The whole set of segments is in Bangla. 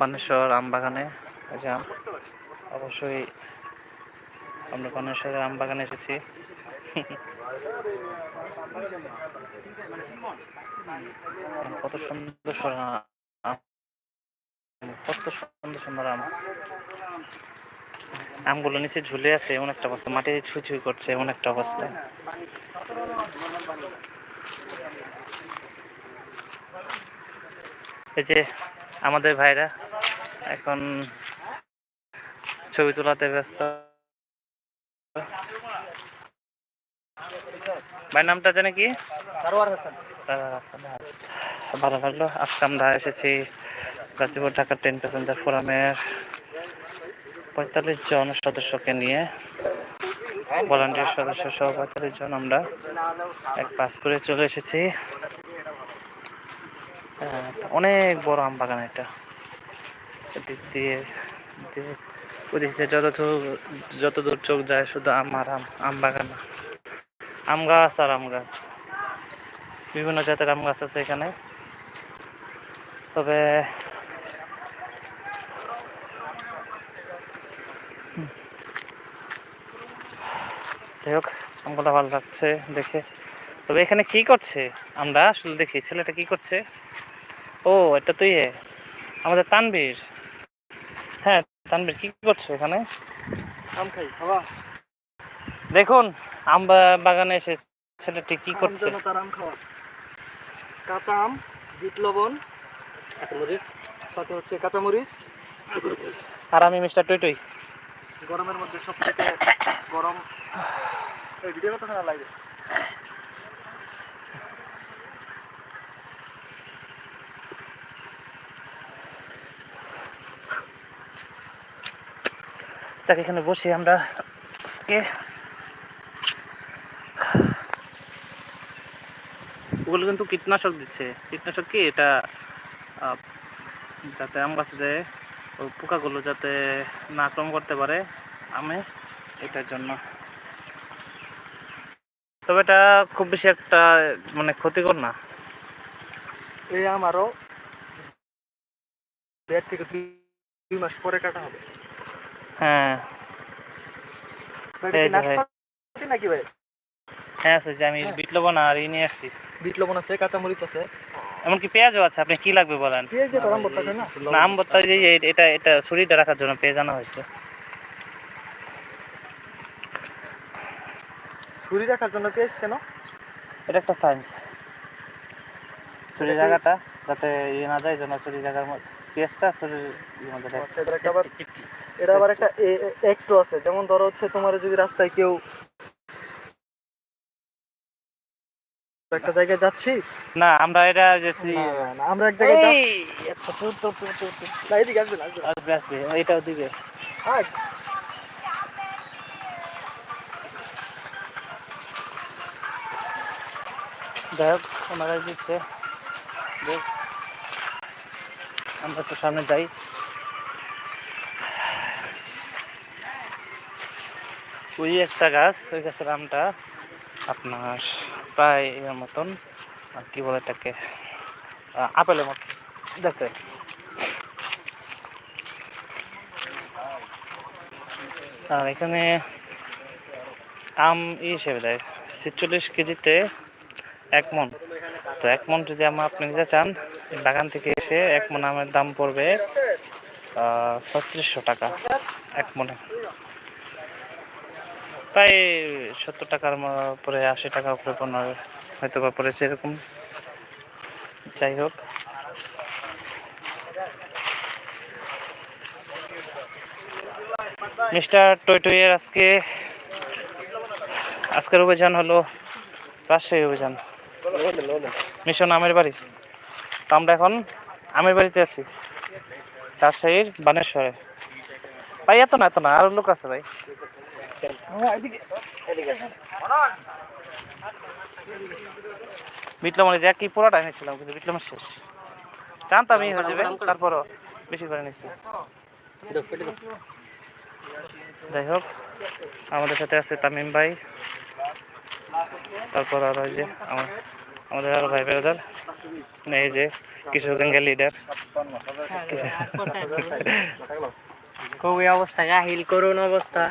বানেশ্বর আম বাগানে এই যে আম, অবশ্যই আমরা বানেশ্বরের আম বাগানে এসেছি কত সুন্দর কত সুন্দর সুন্দর আম। আমগুলো নিচে ঝুলে আছে, এমন একটা অবস্থা। মাটি ছুঁই ছুঁই করছে, এমন একটা অবস্থা। এই যে আমাদের ভাইরা এখন ছবি তোলাতে ব্যস্ত। ভাই নামটা জানে কি? সারোয়ার হাসান। সারার হাসান, আচ্ছা। ভালো লাগল। আজকে আমরা এসেছি গাজীপুর ঢাকা ট্রেন প্যাসেঞ্জার ফোরামের পঁয়তাল্লিশ জন সদস্যকে নিয়ে। ভলান্টিয়ার সদস্য সহ পঁয়তাল্লিশ জন আমরা এক পাস করে চলে এসেছি। অনেক বড় আম বাগান এটা। এদিক দিয়ে ওদিক দিয়ে যত যত দূর চোখ যায়, শুধু আম আর আম আম বাগান। আম গাছ আর আম গাছ। বিভিন্ন জাতের আম গাছ আছে এখানে। তবে যাই হোক, আমগুলো ভালো লাগছে দেখে। তবে এখানে কি করছে? আমরা আসলে দেখি, ছেলেটা কি করছে? ও, এটা তো ইয়ে আমাদের তানবীর হ্যাঁ তানবীর কি করছ এখানে? আম খাই বাবা দেখুন আম বাগানে এসে ছেলেটি কি করছে? তার আম খাওয়া। কাঁচা আম বিট লবণ সাথে হচ্ছে কাঁচামরিচ। আর আমি মিস্টার টুইটুই। গরমের মধ্যে সবথেকে গরম এই ভিডিও কত না লাগে এখানে বসে আমরা আজকে ওগুলো কিন্তু কীটনাশক দিচ্ছে। কীটনাশক কি? এটা যাতে আম গাছে ওই পোকাগুলো যাতে না আক্রমণ করতে পারে আমে এটার জন্য। তবে এটা খুব বেশি একটা মানে ক্ষতিকর না। এই আম আরও দেড় থেকে দুই মাস পরে কাটা হবে। হ্যাঁ। নাকি ভাই? হ্যাঁ আছে যে আমি বিট লবণ আর ই নিয়ে আসছি। বিট লবণ আছে কাঁচামরিচ আছে। এমনকি পেঁয়াজও আছে আপনি কি লাগবে বলেন? পেঁয়াজ দিয়ে আম ভর্তা না? না আম ভর্তা যে এটা এটা ছুরিটা রাখার জন্য জানা হয়েছে। ছুরি রাখার জন্য পেঁয়াজ কেন? এটা একটা সায়েন্স। ছুরি জায়গাটা যাতে ইয়ে না যায় জন্য ছুরি জায়গার মধ্যে পেঁয়াজটা ছুরির মধ্যে। আচ্ছা, এটা আবার- একটা একটু আছে। যেমন ধরো হচ্ছে তোমার যদি রাস্তায় কেউ একটা জায়গায় যাচ্ছি? না আমরা এটা যে না, না, আমরা এক জায়গায় যাচ্ছি। আচ্ছা। না এদিকে আসবে আসবে। আসবে যাই হোক দিচ্ছে। দেখ আমরা তো সামনে যাই। ওই একটা গাছ, ওই গাছের আমটা আপনার প্রায় এর মতন, আর কি বলে এটাকে আপেলের মতো। দেখতে। আর এখানে আম ই হিসেবে দেয়, ছেচল্লিশ কেজিতে এক মন। তো এক মন যদি আম আপনি নিতে চান, বাগান থেকে এসে এক মন আমের দাম পড়বে ছত্রিশশো টাকা, এক মনে। প্রায় সত্তর টাকার উপরে আশি টাকা উপরে পনেরো হয়তো বা পড়েছে এরকম। যাই হোক। মিস্টার টয়টয়ের আজকে, আজকের অভিযান হলো রাজশাহী অভিযান। মিশন আমের বাড়ি। তো আমরা এখন আমের বাড়িতে আছি, রাজশাহীর বানেশ্বরে। ভাই, এত না এত না, আরও লোক আছে ভাই। বিটলমনে যে কি পুরোটা এনেছিলাম, কিন্তু বিটলমের শেষ। জানতামই হয়ে যাবে, তারপরও বেশি করে নিচ্ছি যাই হোক, আমাদের সাথে আছে তামিম ভাই, তারপর আর ওই যে আমাদের আরও ভাই বেড়াদার এই যে কিশোর গঙ্গা লিডার খুবই অবস্থা গাহিল করুন অবস্থা।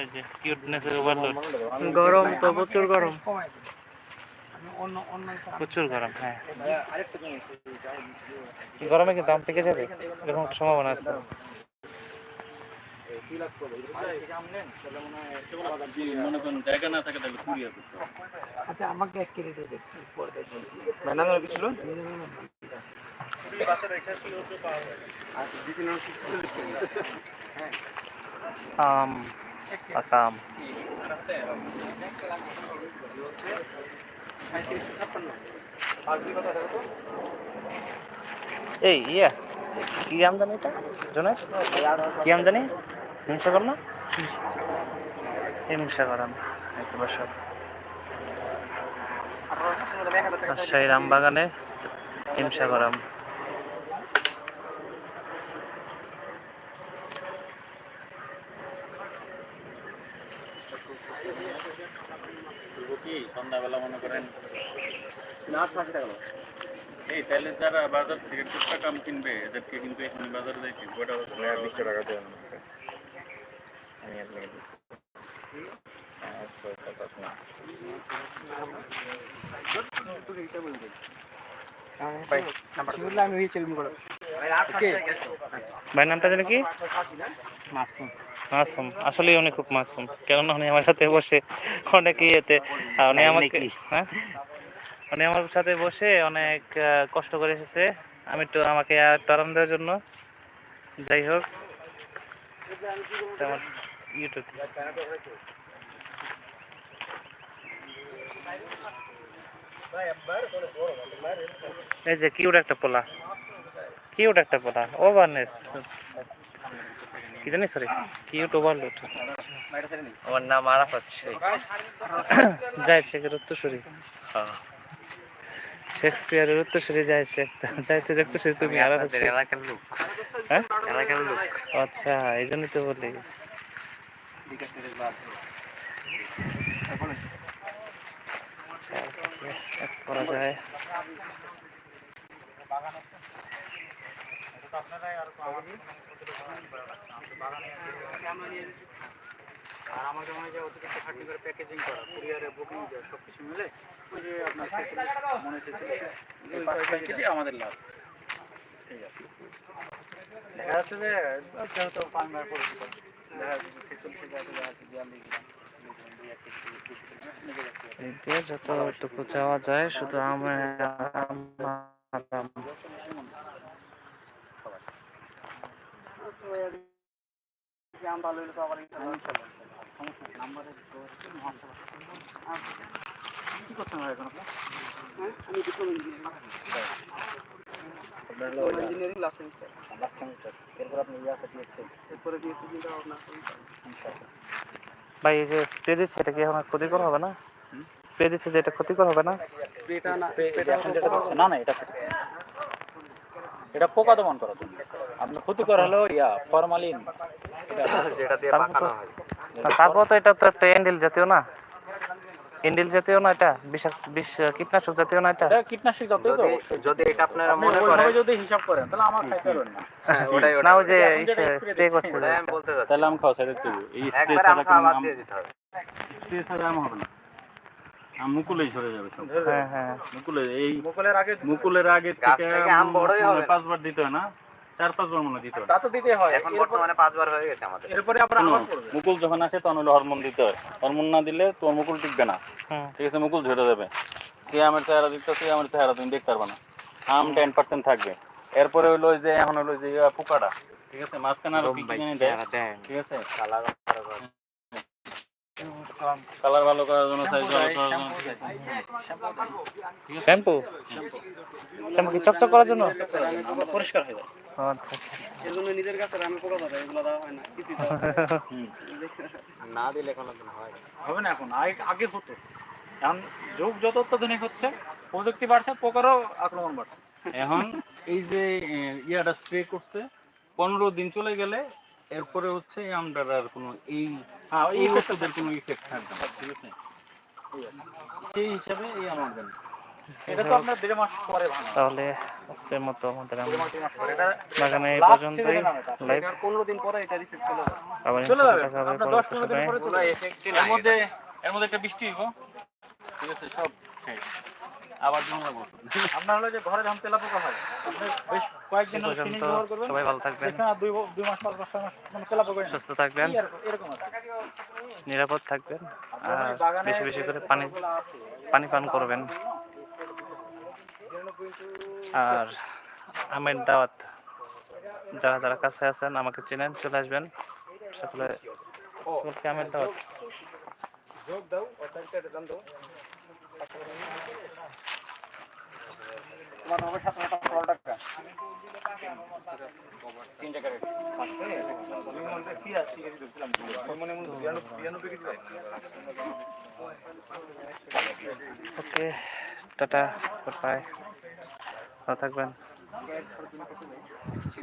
এই যে কিউটনেসের ওভারলোড? গরম তো প্রচুর গরম। প্রচুর গরম হ্যাঁ। গরমে কি দাম পেকে যাবে? এরকম সম্ভাবনা আছে। আচ্ছা আমাকে এক কেজি দিয়ে দেখি। পরে দেখছি আম পাকা আম এই, ইয়া, কি আম জানি এটা? জোনাই কি আম জানি? হিংসা কর না? হিংসা করাম একটু বসো। রাজশাহীর আম বাগানে হিংসা করাম সন্ধ্যাবেলা মনে করেন। এই তাহলে যারা বাজার থেকে টুকটাক আম কিনবে এদেরকে কিন্তু এখন বাজারে যাইতে গোটা বিশটা টাকা দেওয়া আমি হয়েছিল ভাই নামটা জানি কি? মাসুম। আসলেই উনি খুব মাসুম। কেননা উনি আমার সাথে বসে অনেক ইয়েতে উনি আমাকে হ্যাঁ? উনি আমার সাথে বসে অনেক কষ্ট করে এসেছে। আমি একটু আমাকে একটু আরাম দেওয়ার জন্য। যাই হোক। আমার ইউটিউব এই যে কিউট একটা পোলা। কিউট একটা পোলা। ও ওভারনেস কি জানি সরি কিউট ওভারলোড আমার নাম আরাফাত শেখ। জাহিদ শেখের উত্তরসূরি। শেক্সপিয়ারের উত্তরসূরি জাহিদ শেখ। জাহিদ শেখ উত্তরসূরি তুমি আরাফাত শেখ। এলাকার লোক। হ্যাঁ? এলাকার লোক। আচ্ছা এই জন্যই তো বলি। আচ্ছা, করা যায়। আর আমাকে মনে হয় যে অতিরিক্ত খাটনি করে প্যাকেজিং করা কুরিয়ারে বুকিং দেওয়া সব কিছু মিলে ওই যে আপনার মনে আমাদের লাভ। দেখা যাচ্ছে যে যেহেতু পানবার পরিচিত দেখা যাচ্ছে ছেচল্লিশ হাজার দেখা যাচ্ছে বিয়াল্লিশ যতটুকু যাওয়া যায় শুধু আমার আরাম আম ভালো হলে তো আবার সমস্যা নাম্বারের কি করছেন ভাই এখন আপনি আমি diploma engineering last semester last semester এরপর আপনি ইয়া সার্টিফিকেট এরপরে দিয়েছি চিন্তা ভাবনা ভাই এই যে স্প্রে দিচ্ছে এটা কি এখন ক্ষতিকর হবে না? স্প্রে দিচ্ছে যে এটা ক্ষতিকর হবে না? না না না এটা এটা পোকা দমন করার জন্য। আপনার ক্ষতিকর হলো ইয়া ফরমালিন যেটা দিয়ে পাকানো না, তারপর তো এটা তো একটা এন্ডিল জাতীয় না। এন্ডিল জাতীয় না এটা? বিষ বিষ কীটনাশক জাতীয় না এটা? কীটনাশক যতই তো যদি এটা আপনারা আপনি ওইভাবে যদি হিসাব করেন তাহলে আমার খাইতে পারবেন না। ওটাই না ওই যে স্প্রে করছে যে। আমি বলতে যাচ্ছি। তাহলে আম দেবো এই স্প্রে ছাড়া কোনো আম দিয়ে দিতে হবে। স্প্রে ছাড়া আম হবে না। আম মুকুলেই সরে যাবে সব। হ্যাঁ হ্যাঁ। মুকুলে এই মুকুলের আগে মুকুলের আগে থেকে থেকে আম বড়ই হবে পাঁচবার দিতে হয় না? চার পাঁচবার মনে দিতে হয় তা তো দিতে হয়। এখন বর্তমানে পাঁচবার হয়ে গেছে আমাদের। এরপরে আবার করবে। মুকুল যখন আসে তখন হলো হরমোন দিতে হয়। হরমোন না দিলে তোর মুকুল টিকবে না। ঠিক আছে মুকুল ঝরে যাবে। সে আমার চেহারা দিতে সে আমার চেহারা তুমি দেখতে পারবে না। আম টেন পার্সেন্ট থাকবে। এরপরে হলো যে এখন হলো যে পোকাটা। ঠিক আছে মাঝখানে আরও ঠিক আছে? কালার ভালো করার জন্য সাইজ ভালো করার জন্য শ্যাম্পু শ্যাম্পু কি চকচক করার জন্য? পরিষ্কার হয়ে যায়। আচ্ছা আচ্ছা এর জন্য নিজের কাছে রামে পোকা ধরে এগুলো দেওয়া হয় না কিছুই না। দিলে কোনো হয় হবে না এখন আগে আগে হতো। এখন যুগ যত অত্যাধুনিক হচ্ছে প্রযুক্তি বাড়ছে পোকারও আক্রমণ বাড়ছে। এখন এই যে ইয়াটা স্প্রে করছে পনেরো দিন চলে গেলে এরপরে হচ্ছে এই আমটার আর কোনো এই হ্যাঁ এই ওষুধের কোনো ইফেক্ট থাকবে না ঠিক আছে? সেই হিসাবে এই আমার দেন এটা তো আপনার দেড় মাস পরে তাহলে আজকের মতো আমাদের আমরা বাগানে এই পর্যন্তই। লাইভ পনেরো দিন পরে এটা রিফিট চলে যাবে। আবার চলে যাবে। হবে আপনার দশ পনেরো দিন পরে চলে এর মধ্যে এর মধ্যে একটা বৃষ্টি হইব। ঠিক আছে সব শেষ। আবার জমা আপনার হলো যে ঘরে যখন তেলা পোকা হয় বেশ কয়েকদিন পর্যন্ত ব্যবহার করবেন। সবাই ভালো থাকবেন। দুই দুই মাস পাঁচ মাস মানে তেলা পোকা সুস্থ থাকবেন। এরকম- নিরাপদ থাকবেন। আর বেশি বেশি করে পানি পানি পান করবেন। আর আমের দাওয়াত যারা যারা কাছে আছেন আমাকে চেনেন চলে আসবেন। সকলে আমের দাওয়াত? তোমার সাত ষোলো টাকা ওকে টাটা বাই। ভালো থাকবেন।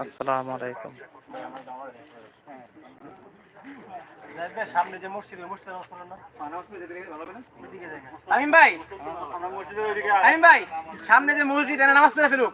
আসসালামু আলাইকুম। সামনে যে আমিন ভাই! আমিন ভাই সামনে যে মসজিদ এনে নামাজ পড়ে ফেলুক।